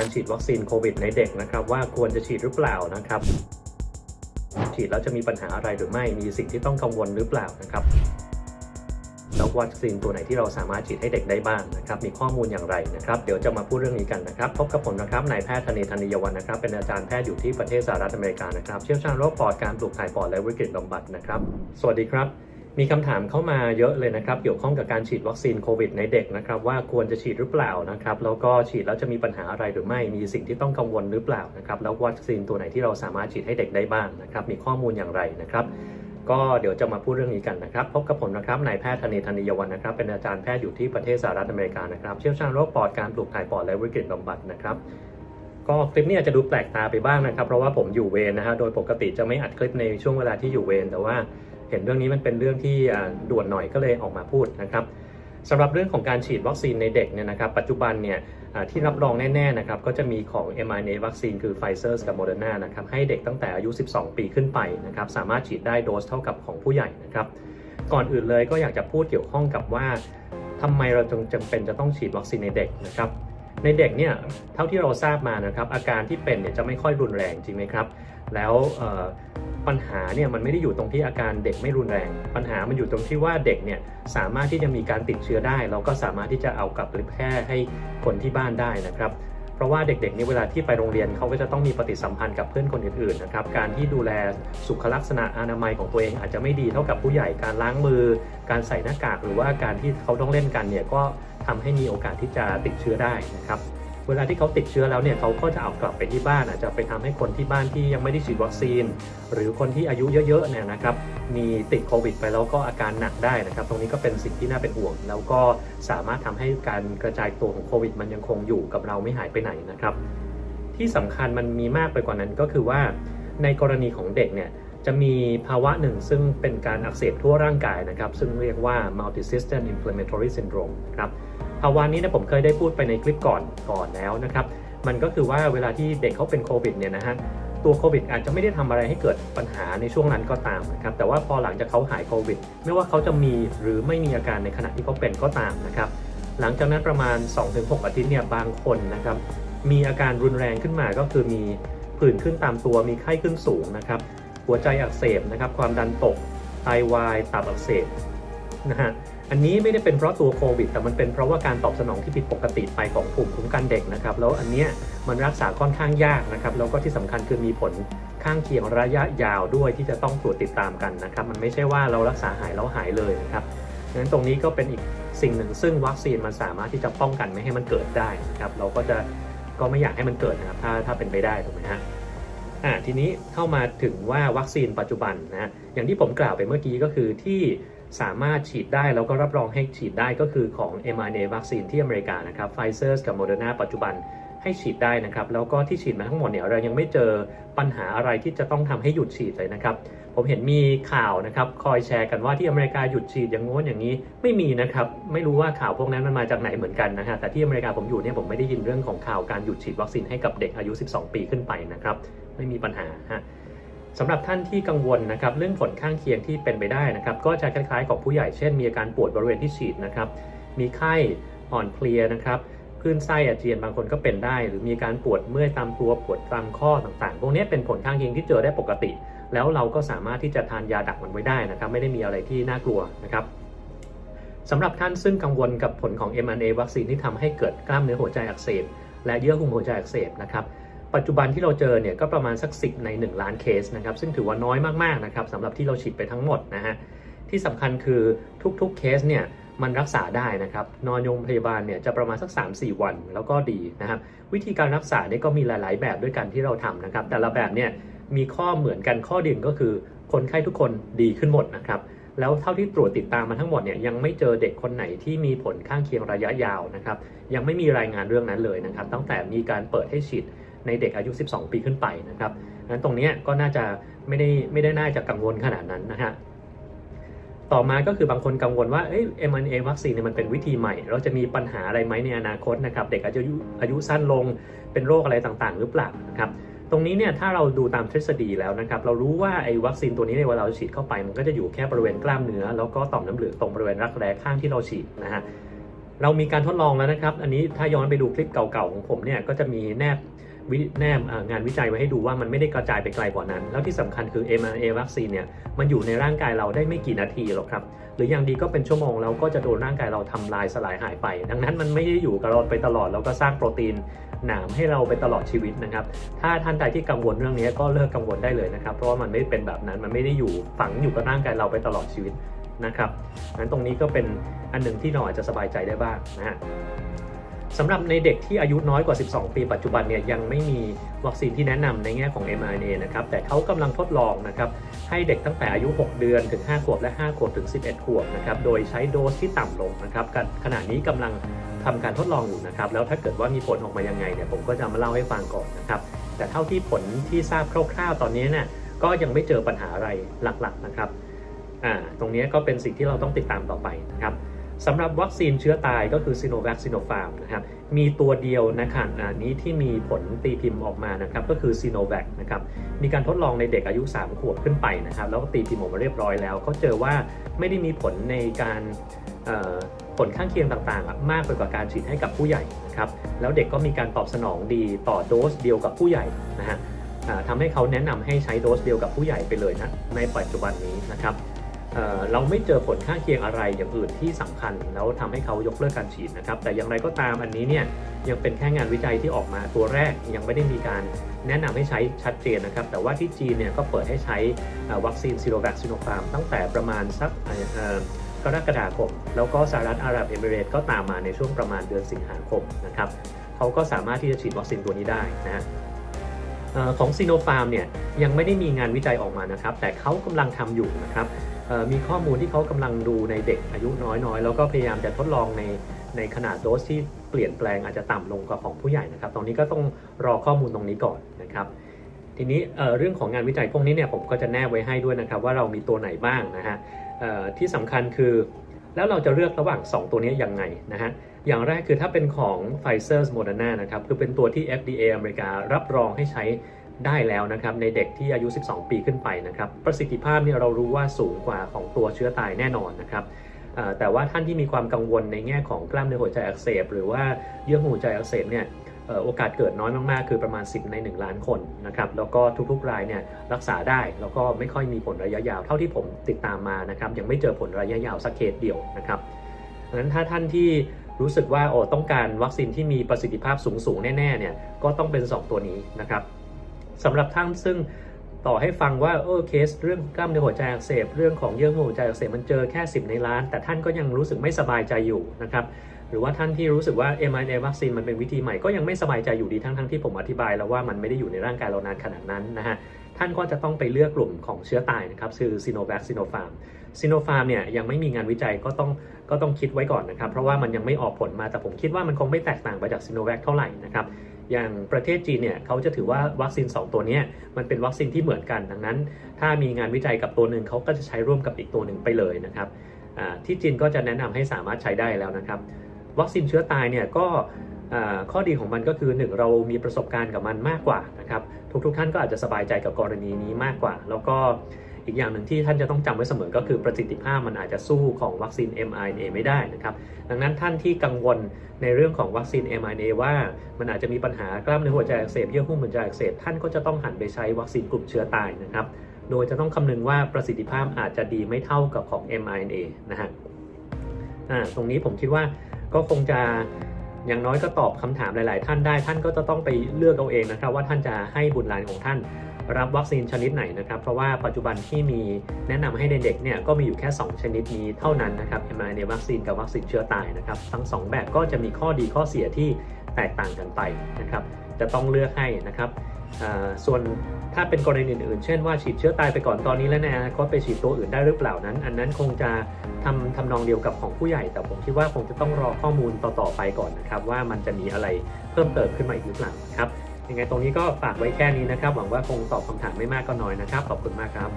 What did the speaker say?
การฉีดวัคซีนโควิดในเด็กนะครับ ว่าควรจะฉีดหรือเปล่านะครับ ฉีดแล้วจะมีปัญหาอะไรหรือไม่มีสิ่งที่ต้องกังวลหรือเปล่านะครับแล้ววัคซีนตัวไหนที่เราสามารถฉีดให้เด็กได้บ้างนะครับ มีข้อมูลอย่างไรนะครับ เดี๋ยวจะมาพูดเรื่องนี้กันนะครับ พบกับผมนะครับนายแพทย์ธเนธนิยวันนะครับ เป็นอาจารย์แพทย์อยู่ที่ประเทศสหรัฐอเมริกานะครับ เชี่ยวชาญโรคปอดการปลูกถ่ายปอดและวิกฤตบำบัดนะครับ สวัสดีครับ มีคำถามเข้ามาเยอะเลยนะครับ เกี่ยวข้องกับการฉีดวัคซีนโควิดในเด็กนะครับว่าควรจะฉีดหรือเปล่านะครับ แล้วก็ฉีดแล้วจะมีปัญหาอะไรหรือไม่ มีสิ่งที่ต้องกังวลหรือเปล่านะครับ แล้ววัคซีนตัวไหนที่เราสามารถฉีดให้เด็กได้บ้างนะครับ มีข้อมูลอย่างไรนะครับ ก็เดี๋ยวจะมาพูดเรื่องนี้กันนะครับ พบกับผมนะครับ นายแพทย์ธเนธนิยวันนะครับ เป็นอาจารย์แพทย์อยู่ที่ประเทศสหรัฐอเมริกานะครับ เชี่ยวชาญโรคปอดการปลูกถ่ายปอดและวิกฤตบำบัดนะครับก็คลิปนี้อาจจะดูแปลกตาไปบ้างนะครับ เพราะว่าผมอยู่เวรนะฮะ โดยปกติจะไม่อัดคลิปในช่วงเวลาที่อยู่เวรแต่ว่า เห็นเรื่องนี้มันเป็นเรื่องที่ด่วนหน่อยก็เลยออกมาพูดนะครับสำหรับเรื่องของการฉีดวัคซีนในเด็กเนี่ยนะครับปัจจุบันเนี่ยที่รับรองแน่ๆนะครับก็จะมีของ mRNA วัคซีนคือ Pfizer กับ Moderna นะครับให้เด็กตั้งแต่อายุ 12 ปีขึ้นไปนะครับสามารถฉีดได้โดสเท่ากับของผู้ใหญ่นะครับก่อนอื่นเลยก็อยากจะพูดเกี่ยวข้องกับว่าทำไมเราจึงจำเป็นจะต้องฉีดวัคซีนในเด็กนะครับในเด็กเนี่ยเท่าที่เราทราบมานะครับอาการที่เป็นเนี่ยจะไม่ค่อยรุนแรงจริงไหมครับ แล้วปัญหาเนี่ยมันไม่ได้อยู่ตรงที่อาการเด็กไม่รุนแรง ปัญหามันอยู่ตรงที่ว่าเด็กเนี่ยสามารถที่จะมีการติดเชื้อได้แล้วก็สามารถที่จะเอากลับไปแพร่ให้คนที่บ้านได้นะครับเพราะว่าเด็กๆนี่เวลาที่ไปโรงเรียนเขาก็จะต้องมีปฏิสัมพันธ์กับเพื่อนคนอื่นๆนะครับการที่ดูแลสุขลักษณะอนามัยของตัวเองอาจจะไม่ดีเท่ากับผู้ใหญ่การล้างมือ การใส่หน้ากากหรือว่าการที่เขาต้องเล่นกันเนี่ยก็ทำให้มีโอกาสที่จะติดเชื้อได้นะครับ เวลาที่เขาติดเชื้อแล้วเนี่ยเขาก็จะเอากลับไปที่บ้านอาจจะไปทำให้คนที่บ้านที่ยังไม่ได้ฉีดวัคซีน หรือคนที่อายุเยอะๆเนี่ยนะครับมีติดโควิดไปแล้วก็อาการหนักได้นะครับ ตรงนี้ก็เป็นสิ่งที่น่าเป็นห่วง แล้วก็สามารถทำให้การกระจายตัวของโควิด มันยังคงอยู่กับเราไม่หายไปไหนนะครับ ที่สำคัญมันมีมากไปกว่านั้นก็คือว่าในกรณีของเด็กเนี่ย จะมีภาวะหนึ่งซึ่งเป็นการอักเสบทั่วร่างกายนะครับ ซึ่งเรียกว่า multisystem inflammatory syndrome ครับภาวะนี้นี่ยผมเคยได้พูดไปในคลิปก่อนก่อนแล้วนะครับ มันก็คือว่าเวลาที่เด็กเขาเป็นโควิดเนี่ยนะฮะตัวโควิดอาจจะไม่ได้ทำอะไรให้เกิดปัญหาในช่วงนั้นก็ตามนะครับ แต่ว่าพอหลังจากเขาหายโควิด ไม่ว่าเขาจะมีหรือไม่มีอาการในขณะที่เขาเป็นก็ตามนะครับ หลังจากนั้นประมาณ 2-6 อาทิตย์เนี่ยบางคนนะครับมีอาการรุนแรงขึ้นมาก็คือมีผื่นขึ้นตามตัวมีไข้ขึ้นสูงนะครับ หัวใจอักเสบนะครับ ความดันตกไตวายตับอักเสบนะฮะอันนี้ไม่ได้เป็นเพราะตัวโควิด แต่มันเป็นเพราะว่าการตอบสนองที่ผิดปกติไปของภูมิคุ้มกันเด็กนะครับ แล้วอันเนี้ยมันรักษาค่อนข้างยากนะครับ แล้วก็ที่สำคัญคือมีผลข้างเคียงระยะยาวด้วยที่จะต้องตรวจติดตามกันนะครับ มันไม่ใช่ว่าเรารักษาหายแล้วหายเลยนะครับดังนั้นตรงนี้ก็เป็นอีกสิ่งหนึ่ง ซึ่งวัคซีนมันสามารถที่จะป้องกันไม่ให้มันเกิดได้นะครับ เราก็จะก็ไม่อยากให้มันเกิดนะครับ ถ้าถ้าเป็นไปได้ถูกไหมฮะ อ่าทีนี้เข้ามาถึงว่าวัคซีนปัจจุบันนะอย่างที่ผมกล่าวไปเมื่อกี้ก็คือที่สามารถฉีดได้แล้วก็รับรองให้ฉีดได้ก็คือของ mRNA วัคซีนที่อเมริกานะครับ Pfizer กับ Moderna ปัจจุบันให้ฉีดได้นะครับ แล้วก็ที่ฉีดมาทั้งหมดเนี่ยเรายังไม่เจอปัญหาอะไรที่จะต้องทำให้หยุดฉีดเลยนะครับ ผมเห็นมีข่าวนะครับ คอยแชร์กันว่าที่อเมริกาหยุดฉีดอย่างโน้นอย่างนี้ไม่มีนะครับ ไม่รู้ว่าข่าวพวกนั้นมันมาจากไหนเหมือนกันนะฮะแต่ที่อเมริกาผมอยู่เนี่ยผมไม่ได้ยินเรื่องของข่าวการหยุดฉีดวัคซีนให้กับเด็กอายุ 12 ปีขึ้นไปนะครับ ไม่มีปัญหาฮะสำหรับท่านที่กังวลนะครับเรื่องผลข้างเคียงที่เป็นไปได้นะครับก็จะคล้ายๆกับผู้ใหญ่เช่น มีอาการปวดบริเวณที่ฉีดนะครับมีไข้อ่อนเพลียนะครับคลื่นไส้อาเจียนบางคนก็เป็นได้ หรือมีการปวดเมื่อยตามตัวปวดตามข้อต่างๆ พวกนี้เป็นผลข้างเคียงที่เจอได้ปกติ แล้วเราก็สามารถที่จะทานยาดักมันไว้ได้นะครับไม่ได้มีอะไรที่น่ากลัวนะครับสำหรับท่านซึ่งกังวลกับผลของ mRNA วัคซีนที่ทำให้เกิดกล้ามเนื้อหัวใจอักเสบและเยื่อหุ้มหัวใจอักเสบนะครับ ปัจจุบันที่เราเจอเนี่ยก็ประมาณสัก 10 ใน 1 ล้านเคสนะครับ ซึ่งถือว่าน้อยมากๆนะครับสำหรับที่เราฉีดไปทั้งหมดนะฮะที่สำคัญคือทุกๆเคสเนี่ยมันรักษาได้นะครับ นอนโรงพยาบาลเนี่ยจะประมาณสัก 3-4 วันแล้วก็ดีนะครับ วิธีการรักษาเนี่ยก็มีหลาย ๆ แบบด้วยกันที่เราทำนะครับ แต่ละแบบเนี่ยมีข้อเหมือนกันข้อด่นก็คือคนไข้ทุกคนดีขึ้นหมดนะครับ แล้วเท่าที่ตรวจติดตามมาทั้งหมดเนี่ยยังไม่เจอเด็กคนไหนที่มีผลข้างเคียงระยะยาวนะครับ ยังไม่มีรายงานเรื่องนั้นเลยนะครับ ตั้งแต่มีการเปิดให้ฉีด ในเด็กอายุ 12 ปีขึ้นไปนะครับนั้นตรงนี้ก็น่าจะไม่ได้ไม่ได้น่าจะกังวลขนาดนั้นนะฮะต่อมาก็คือบางคนกังวลว่าเอ้ย mRNA วัคซีนเนี่ยมันเป็นวิธีใหม่ เราจะมีปัญหาอะไรไหมในอนาคตนะครับ เด็กอาจจะอายุอายุสั้นลงเป็นโรคอะไรต่างๆ หรือเปล่านะครับ ตรงนี้เนี่ยถ้าเราดูตามทฤษฎีแล้วนะครับ เรารู้ว่าไอ้วัคซีนตัวนี้เนี่ยเวลาเราฉีดเข้าไป มันก็จะอยู่แค่บริเวณกล้ามเนื้อ แล้วก็ต่อมน้ำเหลืองตรงบริเวณรักแร้ข้างที่เราฉีดนะฮะเรามีการทดลองแล้วนะครับ อันนี้ถ้าย้อนไปดูคลิปเก่าๆของผมเนี่ยก็จะมีแนบ แนบอ่างานวิจัยไว้ให้ดูว่ามันไม่ได้กระจายไปไกลกว่านั้น แล้วที่สำคัญคือ mRNA วัคซีนเนี่ยมันอยู่ในร่างกายเราได้ไม่กี่นาทีหรอกครับ หรืออย่างดีก็เป็นชั่วโมงแล้วก็จะโดนร่างกายเราทำลายสลายหายไป ดังนั้นมันไม่ได้อยู่กับเราไปตลอดแล้วก็สร้างโปรตีนหนามให้เราไปตลอดชีวิตนะครับ ถ้าท่านใดที่กังวลเรื่องนี้ก็เลิกกังวลได้เลยนะครับ เพราะว่ามันไม่เป็นแบบนั้น มันไม่ได้อยู่ฝังอยู่กับร่างกายเราไปตลอดชีวิตนะครับงั้นตรงนี้ก็เป็นอันหนึ่งที่เราอาจจะสบายใจได้บ้างนะฮะ สำหรับในเด็กที่อายุน้อยกว่า 12 ปีปัจจุบันเนี่ยยังไม่มีวัคซีนที่แนะนำในแง่ของ mRNA นะครับ แต่เขากำลังทดลองนะครับให้เด็กตั้งแต่อายุ 6 เดือนถึง 5 ขวบและ 5 ขวบถึง 11 ขวบนะครับ โดยใช้โดสที่ต่ำลงนะครับกันขณะนี้กำลังทำการทดลองอยู่นะครับ แล้วถ้าเกิดว่ามีผลออกมายังไงเนี่ยผมก็จะมาเล่าให้ฟังก่อนนะครับ แต่เท่าที่ผลที่ทราบคร่าวๆ ตอนนี้เนี่ยก็ยังไม่เจอปัญหาอะไรหลักๆนะครับ อ่า ตรงนี้ก็เป็นสิ่งที่เราต้องติดตามต่อไปนะครับ สำหรับวัคซีนเชื้อตายก็คือซีโนแวคซีโนฟาร์มนะครับมีตัวเดียวนะครับอันนี้ที่มีผลตีพิมพ์ออกมานะครับก็คือซีโนแวคนะครับมีการทดลองในเด็กอายุ 3 ขวบขึ้นไปนะครับแล้วก็ตีพิมพ์ออกมาเรียบร้อยแล้วเขาเจอว่าไม่ได้มีผลในการผลข้างเคียงต่างๆ มากไปกว่าการฉีดให้กับผู้ใหญ่นะครับแล้วเด็กก็มีการตอบสนองดีต่อโดสเดียวกับผู้ใหญ่นะฮะทำให้เขาแนะนำให้ใช้โดสเดียวกับผู้ใหญ่ไปเลยนะในปัจจุบันนี้นะครับ เเราไม่เจอผลข้างเคียงอะไรอย่างอื่นที่สำคัญ แล้วทำให้เขายกเลิกการฉีดนะครับ แต่อย่างไรก็ตามอันนี้เนี่ยยังเป็นแค่งานวิจัยที่ออกมาตัวแรกยังไม่ได้มีการแนะนำให้ใช้ชัดเจนนะครับ แต่ว่าที่จีนเนี่ยก็เปิดให้ใช้วัคซีนซีโรแวคซิโนฟาร์มตั้งแต่ประมาณสักกรกฎาคม แล้วก็สหรัฐอาหรับเอมิเรตส์ก็ตามมาในช่วงประมาณเดือนสิงหาคมนะครับเขาก็สามารถที่จะฉีดวัคซีนตัวนี้ได้นะฮะของซีโนฟาร์มเนี่ยยังไม่ได้มีงานวิจัยออกมานะครับ แต่เขากำลังทำอยู่นะครับ มีข้อมูลที่เขากำลังดูในเด็กอายุน้อยๆ แล้วก็พยายามจะทดลองในในขนาดโดสที่เปลี่ยนแปลงอาจจะต่ำลงกว่าของผู้ใหญ่นะครับตรงนี้ก็ต้องรอข้อมูลตรงนี้ก่อนนะครับ ทีนี้เรื่องของงานวิจัยพวกนี้เนี่ยผมก็จะแนบไว้ให้ด้วยนะครับ ว่าเรามีตัวไหนบ้างนะฮะที่สำคัญคือแล้วเราจะเลือกระหว่าง 2 ตัวนี้ยังไงนะฮะ อย่างแรกคือถ้าเป็นของ Pfizer Moderna นะครับ คือเป็นตัวที่ FDA อเมริการับรองให้ใช้ ได้แล้วนะครับในเด็กที่อายุ 12 ปีขึ้นไปนะครับประสิทธิภาพเนี่ยเรารู้ว่าสูงกว่าของตัวเชื้อตายแน่นอนนะครับแต่ว่าท่านที่มีความกังวลในแง่ของกล้ามเนื้อหัวใจอักเสบหรือว่าเยื่อหุ้มหัวใจอักเสบเนี่ยโอกาสเกิดน้อยมาก ๆ คือประมาณ 10 ใน 1 ล้านคนนะครับแล้วก็ทุก ๆ รายเนี่ยรักษาได้แล้วก็ไม่ค่อยมีผลระยะยาวเท่าที่ผมติดตามมานะครับยังไม่เจอผลระยะยาวสักเคสเดียวนะครับดังนั้นถ้าท่านที่รู้สึกว่าโอ้ต้องการวัคซีนที่มีประสิทธิภาพสูง ๆ แน่ ๆ เนี่ยก็ต้องเป็น 2 ตัวนี้นะครับ สำหรับท่านซึ่งต่อให้ฟังว่าเออเคสเรื่องกล้ามเนื้อหัวใจอักเสบเรื่องของเยื่อหุ้มหัวใจอักเสบมันเจอแค่ 10 ในล้าน แต่ท่านก็ยังรู้สึกไม่สบายใจอยู่นะครับหรือว่าท่านที่รู้สึกว่า mRNA วัคซีนมันเป็นวิธีใหม่ก็ยังไม่สบายใจอยู่ดีทั้งทั้งที่ผมอธิบายแล้วว่ามันไม่ได้อยู่ในร่างกายเรานานขนาดนั้นนะฮะท่านก็จะต้องไปเลือกกลุ่มของเชื้อตายนะครับคือซีโนแวคซีโนฟาร์ม ซีโนฟาร์มเนี่ยยังไม่มีงานวิจัยก็ต้องก็ต้องคิดไว้ก่อนนะครับ เพราะว่ามันยังไม่ออกผลมาแต่ผมคิดว่ามันคงไม่แตกต่างไปจากซีโนแวคเท่าไหร่นะครับอย่างประเทศจีนเนี่ยเขาจะถือว่าวัคซีน 2 ตัวนี้มันเป็นวัคซีนที่เหมือนกัน ดังนั้น ถ้ามีงานวิจัยกับตัวหนึ่งเขาก็จะใช้ร่วมกับอีกตัวหนึ่งไปเลยนะครับที่จีนก็จะแนะนำให้สามารถใช้ได้แล้วนะครับ วัคซีนเชื้อตายเนี่ยก็ข้อดีของมันก็คือหนึ่งเรามีประสบการณ์กับมันมากกว่านะครับทุกๆท่านก็อาจจะสบายใจกับกรณีนี้มากกว่า แล้วก็ อีกอย่างหนึ่งที่ท่านจะต้องจำไว้เสมอก็คือประสิทธิภาพมันอาจจะสู้ของวัคซีน mRNA ไม่ได้นะครับ ดังนั้นท่านที่กังวลในเรื่องของวัคซีน mRNA ว่ามันอาจจะมีปัญหากล้ามเนื้อหัวใจอักเสบเยื่อหุ้มหัวใจอักเสบท่านก็จะต้องหันไปใช้วัคซีนกลุ่มเชื้อตายนะครับ โดยจะต้องคำนึงว่าประสิทธิภาพอาจจะดีไม่เท่ากับของ mRNA นะฮะอ่าตรงนี้ผมคิดว่าก็คงจะอย่างน้อยก็ตอบคำถามหลาย ๆ ท่านได้ท่านก็จะต้องไปเลือกเอาเองนะครับ ว่าท่านจะให้บุตรหลานของท่าน รับวัคซีนชนิดไหนนะครับ เพราะว่าปัจจุบันที่มีแนะนำให้เด็กๆเนี่ยก็มีอยู่แค่ 2 ชนิดนี้เท่านั้นนะครับ mRNA วัคซีนกับวัคซีนเชื้อตายนะครับ ทั้ง 2 แบบก็จะมีข้อดีข้อเสียที่แตกต่างกันไปนะครับ จะต้องเลือกให้นะครับส่วนถ้าเป็นกรณีอื่นๆ เช่นว่าฉีดเชื้อตายไปก่อนตอนนี้แล้วในอนาคตไปฉีดตัวอื่นได้หรือเปล่านั้น อันนั้นคงจะทำทำนองเดียวกับของผู้ใหญ่ แต่ผมคิดว่าคงจะต้องรอข้อมูลต่อๆไปก่อนนะครับ ว่ามันจะมีอะไรเพิ่มเติมขึ้นมาอีกหรือเปล่าครับ ยังไงตรงนี้ก็ฝากไว้แค่นี้นะครับ หวังว่าคงตอบคำถามไม่มากก็น้อยนะครับ ขอบคุณมากครับ